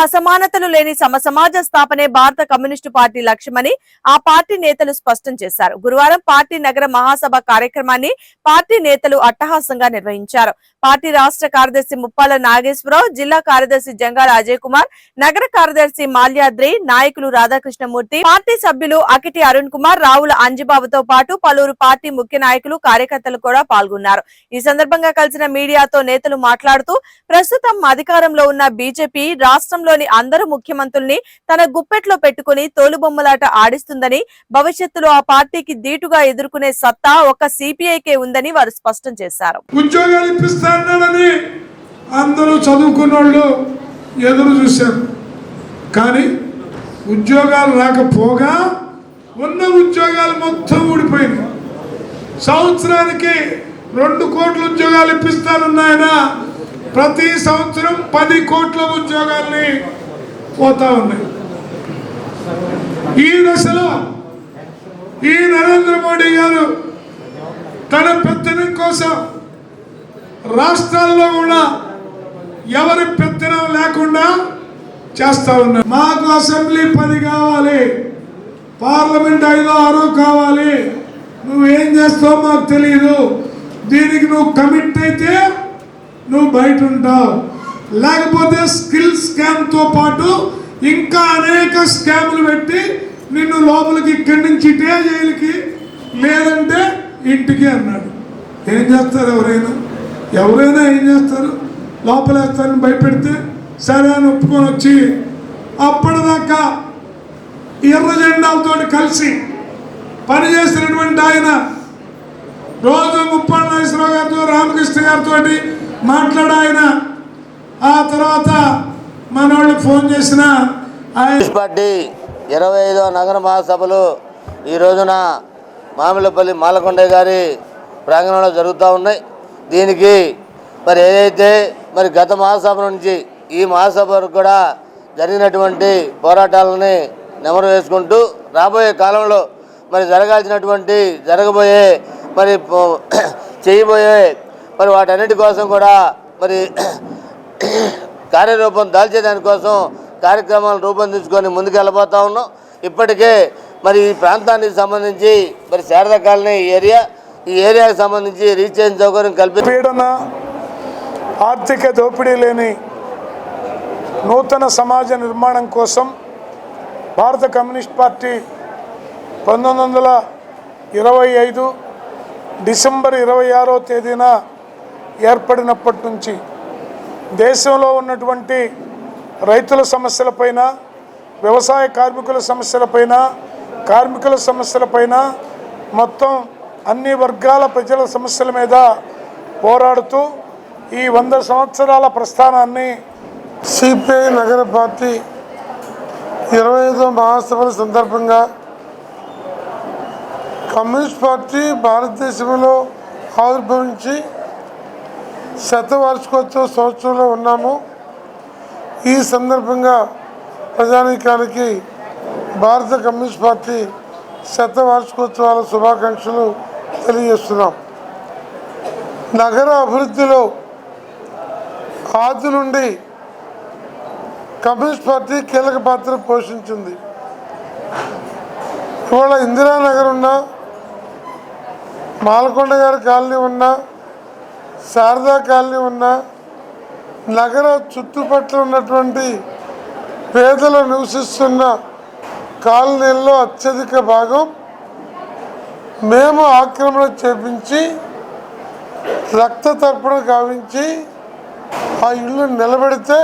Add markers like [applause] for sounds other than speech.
అసమానతలు లేని సమసమాజ స్థాపనే భారత కమ్యూనిస్టు పార్టీ లక్ష్యమని ఆ పార్టీ నేతలు స్పష్టం చేశారు. గురువారం పార్టీ నగర మహాసభ కార్యక్రమాన్ని పార్టీ నేతలు అట్టహాసంగా నిర్వహించారు. పార్టీ రాష్ట్ర కార్యదర్శి ముప్పాల నాగేశ్వరరావు జిల్లా కార్యదర్శి జంగాల అజయ్ కుమార్ నగర కార్యదర్శి మాల్యాద్రి నాయకులు రాధాకృష్ణమూర్తి పార్టీ సభ్యులు అకిటి అరుణ్ కుమార్ రావుల అంజిబాబుతో పాటు పలువురు పార్టీ ముఖ్య నాయకులు కార్యకర్తలు కూడా పాల్గొన్నారు. ఈ సందర్భంగా కలిసిన మీడియాతో నేతలు మాట్లాడుతూ ప్రస్తుతం అధికారంలో ఉన్న బీజేపీ రాష్ట్రం రాష్ట్రంలోని అందరు ముఖ్యమంత్రుల్ని తన గుప్పెట్లో పెట్టుకుని తోలుబొమ్మలాట ఆడిస్తుందని భవిష్యత్తులో ఆ పార్టీకి ధీటుగా ఎదుర్కొనే సత్తా ఒక సిపిఐకే ఉందని వారు స్పష్టం చేశారు. ఉద్యోగాలు ఇప్పిస్తానని అందరూ చదువుకున్న వాళ్ళు ఎదురు చూశారు. కానీ ఉద్యోగాలు రాకపోగా ఉన్న ఉద్యోగాలు మొత్తం ఊడిపోయింది. సంవత్సరానికి రెండు కోట్ల ఉద్యోగాలు ఇప్పిస్తానన్న ఆయన ప్రతి సంవత్సరం పది కోట్ల ఉద్యోగాల్ని పోతా ఉన్నాయి. ఈ దశలో ఈ నరేంద్ర మోడీ గారు తన పెత్తనం కోసం రాష్ట్రాల్లో కూడా ఎవరి పెత్తనం లేకుండా చేస్తా ఉన్నారు. మాకు అసెంబ్లీ పది కావాలి పార్లమెంట్ ఐదో ఆరో కావాలి. నువ్వేం చేస్తావో మాకు తెలియదు దీనికి నువ్వు కమిట్ అయితే నువ్వు బయట ఉంటావు. లేకపోతే స్కిల్ స్కామ్తో పాటు ఇంకా అనేక స్కాములు పెట్టి నిన్ను లోపలికి ఇక్కడి నుంచి ఇటే జైలుకి లేదంటే ఇంటికి అన్నాడు. ఏం చేస్తారు ఎవరైనా? ఎవరైనా ఏం చేస్తారు? లోపలేస్తారని భయపెడితే సరే అని ఒప్పుకొని వచ్చి అప్పటిదాకా ఎర్ర జెండాలతో కలిసి పనిచేసినటువంటి ఆయన రోజు ముప్పన్న నాగేశ్వరరావు గారితో రామకృష్ణ గారితో మాట్లాడాయన. ఆ తర్వాత మనోళ్ళు ఫోన్ చేసిన పార్టీ ఇరవై ఐదో నగర మహాసభలు ఈ రోజున మామిలపల్లి మాలకొండయ్య గారి ప్రాంగణంలో జరుగుతూ ఉన్నాయి. దీనికి మరి ఏదైతే మరి గత మహాసభ నుంచి ఈ మహాసభ వరకు కూడా జరిగినటువంటి పోరాటాలని నెమరు వేసుకుంటూ రాబోయే కాలంలో మరి జరగాల్సినటువంటి జరగబోయే మరి [clears throat] చేయబోయే మరి వాటన్నిటి కోసం కూడా మరి కార్యరూపం దాల్చేదానికోసం కార్యక్రమాలు రూపొందించుకొని ముందుకు వెళ్ళబోతా ఉన్నాం. ఇప్పటికే మరి ఈ ప్రాంతానికి సంబంధించి మరి శారద కాలనీ ఈ ఏరియా ఈ ఏరియాకి సంబంధించి రీచేంజ్ సౌకర్యం కల్పి పీడన ఆర్థిక దోపిడీ లేని నూతన సమాజ నిర్మాణం కోసం భారత కమ్యూనిస్ట్ పార్టీ పంతొమ్మిది వందల ఇరవై ఐదు డిసెంబర్ ఇరవై ఆరో తేదీన ఏర్పడినప్పటి నుంచి దేశంలో ఉన్నటువంటి రైతుల సమస్యలపైన వ్యవసాయ కార్మికుల సమస్యలపైన కార్మికుల సమస్యలపైన మొత్తం అన్ని వర్గాల ప్రజల సమస్యల మీద పోరాడుతూ ఈ వంద సంవత్సరాల ప్రస్థానాన్ని సిపిఐ నగర పార్టీ ఇరవై ఐదో మహాసభల సందర్భంగా కమ్యూనిస్ట్ పార్టీ భారతదేశంలో ఆవిర్భవించి శతవార్షికోత్సవ సంవత్సరంలో ఉన్నాము. ఈ సందర్భంగా ప్రజానీకానికి భారత కమ్యూనిస్ట్ పార్టీ శతవార్షికోత్సవాల శుభాకాంక్షలు తెలియజేస్తున్నాం. నగర అభివృద్ధిలో ఆది నుండి కమ్యూనిస్ట్ పార్టీ కీలక పాత్ర పోషించింది. ఇవాళ ఇందిరానగర్ ఉన్నా మాలకొండ గారి కాలనీ ఉన్నా శారదా కాలనీ ఉన్న నగర చుట్టుపక్కల ఉన్నటువంటి పేదలు నివసిస్తున్న కాలనీల్లో అత్యధిక భాగం మేము ఆక్రమణ చేపించి రక్త తర్పణ గావించి ఆ ఇల్లు నిలబెడితే